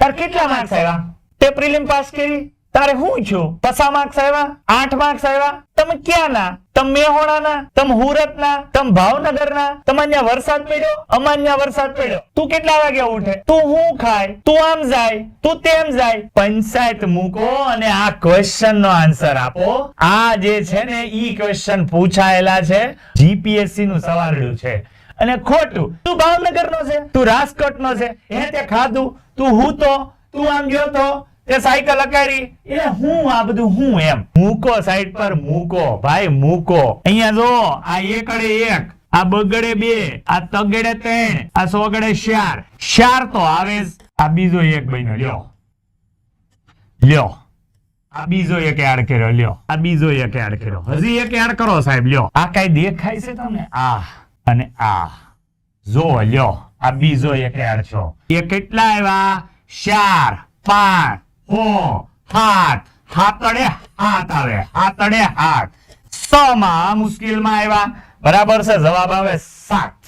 તાર કેટલા માર્ક્સ આવ્યા? તે પ્રિલિમ પાસ કરી? તારે હું છું? પસા માર્ક્સ આવ્યા? આઠ માર્ક્સ આવ્યા? તમે ક્યાંના? તમે મેહોણાના? તમે હુરતના? તમે ભાવનગરના? તમારે વરસાદ પડ્યો? અમાન્યા વરસાદ પડ્યો. તું કેટલા વાગે ઉઠે? તું હું ખાય? તું આમ જાય? તું તેમ જાય? પંચાયત મૂકો અને આ ક્વેશ્ચન નો આન્સર આપો. આ જે છે ને, ઈ ક્વેશ્ચન પૂછાયેલા છે. જીપીએસસી નું સવારડું છે. અને ખોટું. તું ભાવનગર નો છે, તું રાજકોટ નો છે, એ તે ખાધું. તું હું તો, તું આમ ગયો તો, તે સાયકલ અકારી એ હું આ બધું હું એમ. મૂકો સાઈડ પર, મૂકો. ભાઈ, મૂકો. અહીંયા જો, આ એકડે એક, આ બગડે બે, આ તગડે ત્રણ, આ સોગડે ચાર. ચાર તો આવે. આ બીજો એક બન્યો. લ્યો. લ્યો. આ બીજો એક એડ કર્યો. લ્યો. આ બીજો એક એડ કર્યો. હજી એક એડ કરો સાહેબ, લ્યો. આ કઈ દેખાય છે તમને? આ. અને આ. જો, લ્યો, આ બીજો એક એડ છો. એ કેટલા આવ્યા? ચાર, પાંચ હો હાથ હાથડે હાથ આવે હાથડે હાથ. સ માં મુશ્કેલમાં આવ્યા. બરાબર છે? જવાબ આવે સાત.